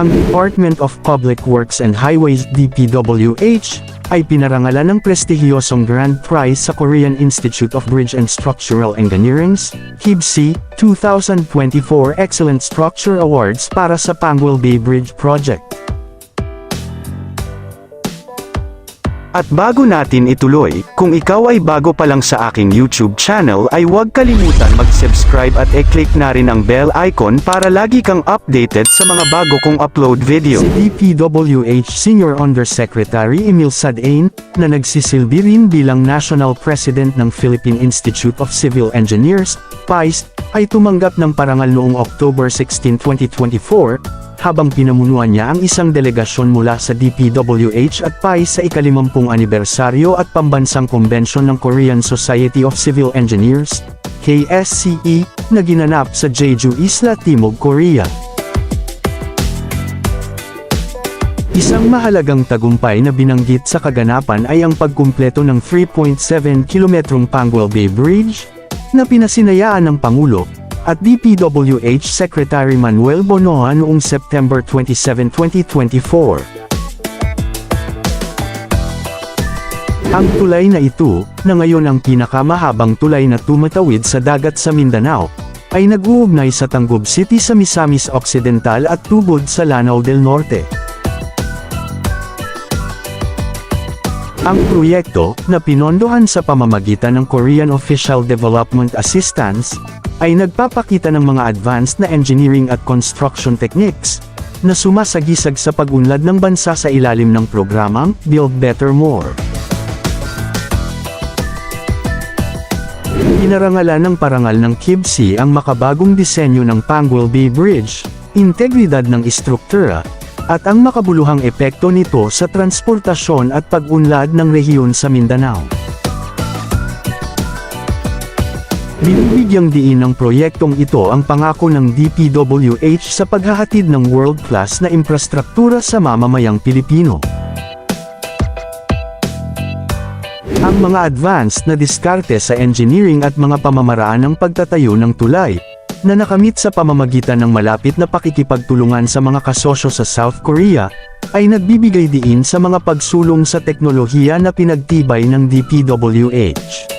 Ang Department of Public Works and Highways DPWH ay pinarangalan ng prestihiyosong Grand Prize sa Korean Institute of Bridge and Structural Engineering's KIBC 2024 Excellent Structure Awards para sa Panguil Bay Bridge Project. At bago natin ituloy, kung ikaw ay bago pa lang sa aking YouTube channel ay huwag kalimutan mag-subscribe at e-click na rin ang bell icon para lagi kang updated sa mga bago kong upload video. Si DPWH Senior Undersecretary Emil Sadain, na nagsisilbi rin bilang National President ng Philippine Institute of Civil Engineers, PICE, ay tumanggap ng parangal noong October 16, 2024, habang pinamunuan niya ang isang delegasyon mula sa DPWH at PAI sa ikalimampung anibersaryo at pambansang konbensyon ng Korean Society of Civil Engineers, KSCE, na ginanap sa Jeju Isla, Timog, Korea. Isang mahalagang tagumpay na binanggit sa kaganapan ay ang pagkumpleto ng 3.7 kilometrong Panguil Bay Bridge, na pinasinayaan ng Pangulo, at DPWH Secretary Manuel Bonoa noong September 27, 2024. Ang tulay na ito, na ngayon ang pinakamahabang tulay na tumatawid sa dagat sa Mindanao, ay nag-uugnay sa Tangub City sa Misamis Occidental at Tubod sa Lanao del Norte. Ang proyekto, na pinondohan sa pamamagitan ng Korean Official Development Assistance, ay nagpapakita ng mga advanced na engineering at construction techniques, na sumasagisag sa pag-unlad ng bansa sa ilalim ng programang Build Better More. Inarangalan ng parangal ng KIBC ang makabagong disenyo ng Panguil Bay Bridge, integridad ng istruktura, at ang makabuluhang epekto nito sa transportasyon at pag-unlad ng rehiyon sa Mindanao. Binibigyang diin ng proyektong ito ang pangako ng DPWH sa paghahatid ng world-class na infrastruktura sa mamamayang Pilipino. Ang mga advanced na diskarte sa engineering at mga pamamaraan ng pagtatayo ng tulay, na nakamit sa pamamagitan ng malapit na pakikipagtulungan sa mga kasosyo sa South Korea, ay nagbibigay diin sa mga pagsulong sa teknolohiya na pinagtibay ng DPWH.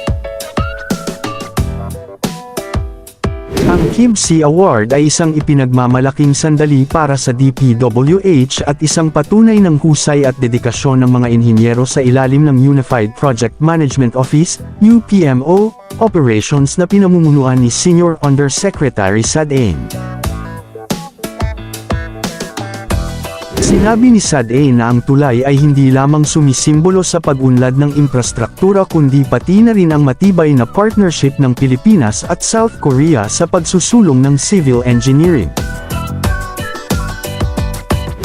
Ang KIBC Award ay isang ipinagmamalaking sandali para sa DPWH at isang patunay ng husay at dedikasyon ng mga inhinyero sa ilalim ng Unified Project Management Office, UPMO, operations na pinamumunuan ni Senior Undersecretary Sadain. Sinabi ni Sade na ang tulay ay hindi lamang sumisimbolo sa pag-unlad ng infrastruktura kundi pati na rin ang matibay na partnership ng Pilipinas at South Korea sa pagsusulong ng civil engineering.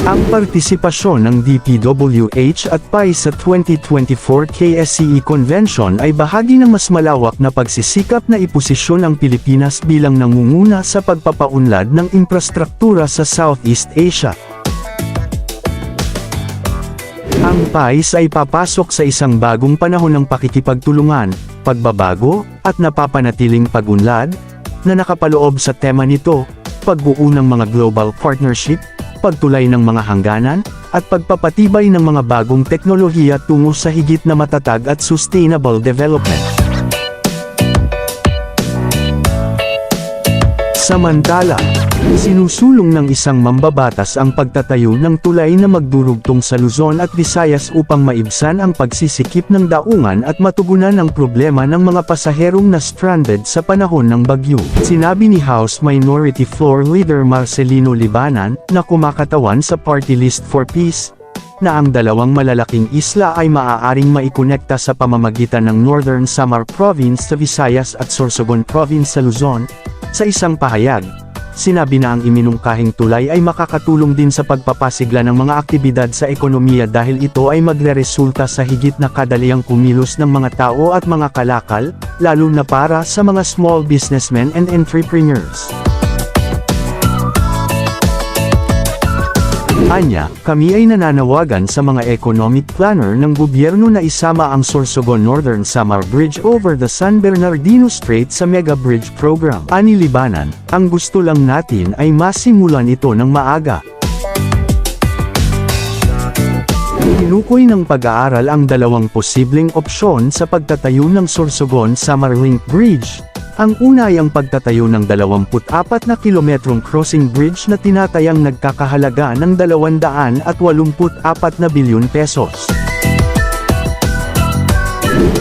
Ang partisipasyon ng DPWH at PAI sa 2024 KSCE E Convention ay bahagi ng mas malawak na pagsisikap na iposisyon ang Pilipinas bilang nangunguna sa pagpapaunlad ng infrastruktura sa Southeast Asia. Ang PAIS ay papasok sa isang bagong panahon ng pakikipagtulungan, pagbabago, at napapanatiling pagunlad, na nakapaloob sa tema nito, pagbuo ng mga global partnership, pagtulay ng mga hangganan, at pagpapatibay ng mga bagong teknolohiya tungo sa higit na matatag at sustainable development. Samantala, sinusulong ng isang mambabatas ang pagtatayo ng tulay na magdurugtong sa Luzon at Visayas upang maibsan ang pagsisikip ng daungan at matugunan ang problema ng mga pasaherong na stranded sa panahon ng bagyo. Sinabi ni House Minority Floor Leader Marcelino Libanan, na kumakatawan sa Party List for Peace, na ang dalawang malalaking isla ay maaaring maikonekta sa pamamagitan ng Northern Samar Province sa Visayas at Sorsogon Province sa Luzon, sa isang pahayag, sinabi na ang iminungkahing tulay ay makakatulong din sa pagpapasigla ng mga aktibidad sa ekonomiya dahil ito ay magreresulta sa higit na kadaliang kumilos ng mga tao at mga kalakal, lalo na para sa mga small businessmen and entrepreneurs. Anya, kami ay nananawagan sa mga economic planner ng gobyerno na isama ang Sorsogon Northern Samar Bridge over the San Bernardino Strait sa Mega Bridge Program. Anilibanan, ang gusto lang natin ay masimulan ito ng maaga. Tinukoy ng pag-aaral ang dalawang posibleng opsyon sa pagtatayo ng Sorsogon Samar Link Bridge, ang una ay ang pagtatayo ng 24 na kilometrong crossing bridge na tinatayang nagkakahalaga ng 284 na bilyon pesos.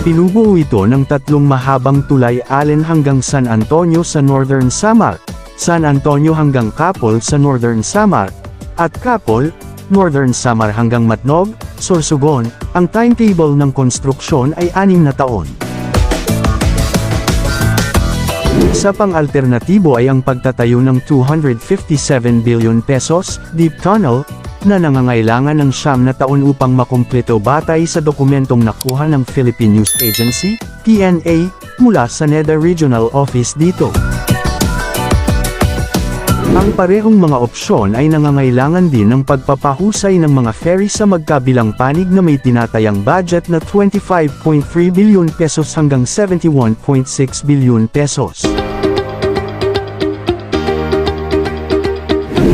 Pinubuo ito ng tatlong mahabang tulay allen hanggang San Antonio sa Northern Samar, San Antonio hanggang Capol sa Northern Samar, at Capol, Northern Samar hanggang Matnog, Sorsogon. Ang timetable ng konstruksyon ay anim na taon. Isa pang alternatibo ay ang pagtatayo ng 257 billion pesos deep tunnel na nangangailangan ng siyam na taon upang makumpleto batay sa dokumentong nakuha ng Philippine News Agency, PNA, mula sa NEDA Regional Office dito. Ang parehong mga opsyon ay nangangailangan din ng pagpapahusay ng mga ferry sa magkabilang panig na may tinatayang budget na 25.3 billion pesos hanggang 71.6 billion pesos.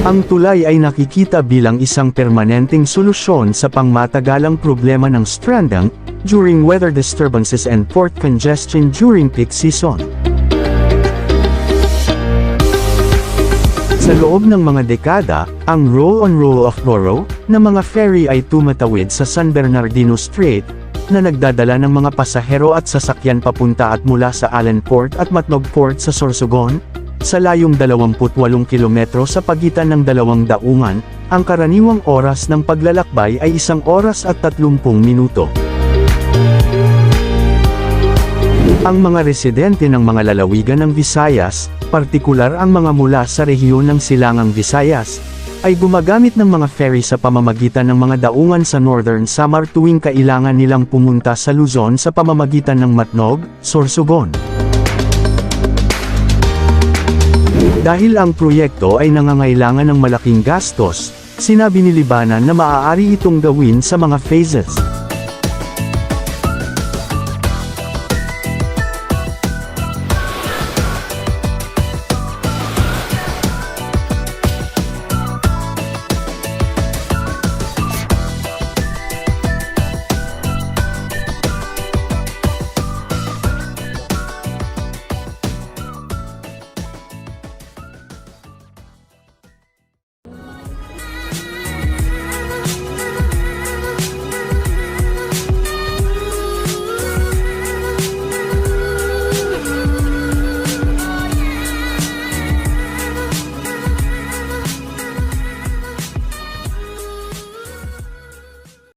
Ang tulay ay nakikita bilang isang permanenteng solusyon sa pangmatagalang problema ng stranding during weather disturbances and port congestion during peak season. Sa loob ng mga dekada, ang roll-on-roll of Roro na mga ferry ay tumatawid sa San Bernardino Strait, na nagdadala ng mga pasahero at sasakyan papunta at mula sa Allen Port at Matnog Port sa Sorsogon, sa layong 28 kilometro sa pagitan ng dalawang daungan, ang karaniwang oras ng paglalakbay ay isang oras at 30 minuto. Ang mga residente ng mga lalawigan ng Visayas, partikular ang mga mula sa rehiyon ng Silangang Visayas, ay gumagamit ng mga ferry sa pamamagitan ng mga daungan sa Northern Samar tuwing kailangan nilang pumunta sa Luzon sa pamamagitan ng Matnog, Sorsogon. Dahil ang proyekto ay nangangailangan ng malaking gastos, sinabi ni Libanan na maaari itong gawin sa mga phases.